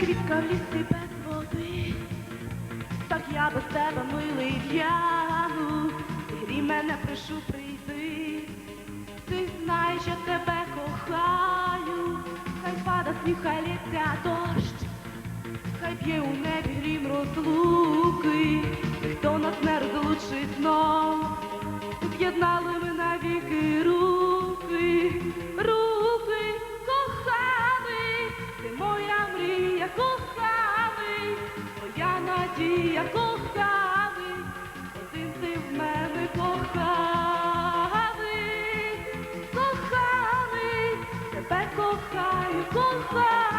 квітка в лісі без води, так я без тебе милий в'яну, грій мене прошу прийти, ти знаєш, я тебе кохаю, хай пада сніг, хай лється дощ, хай б'є у небі грім розлуки, хто нас не розлучить знов, з'єднали коханий, коханий, тебе кохаю, коханий.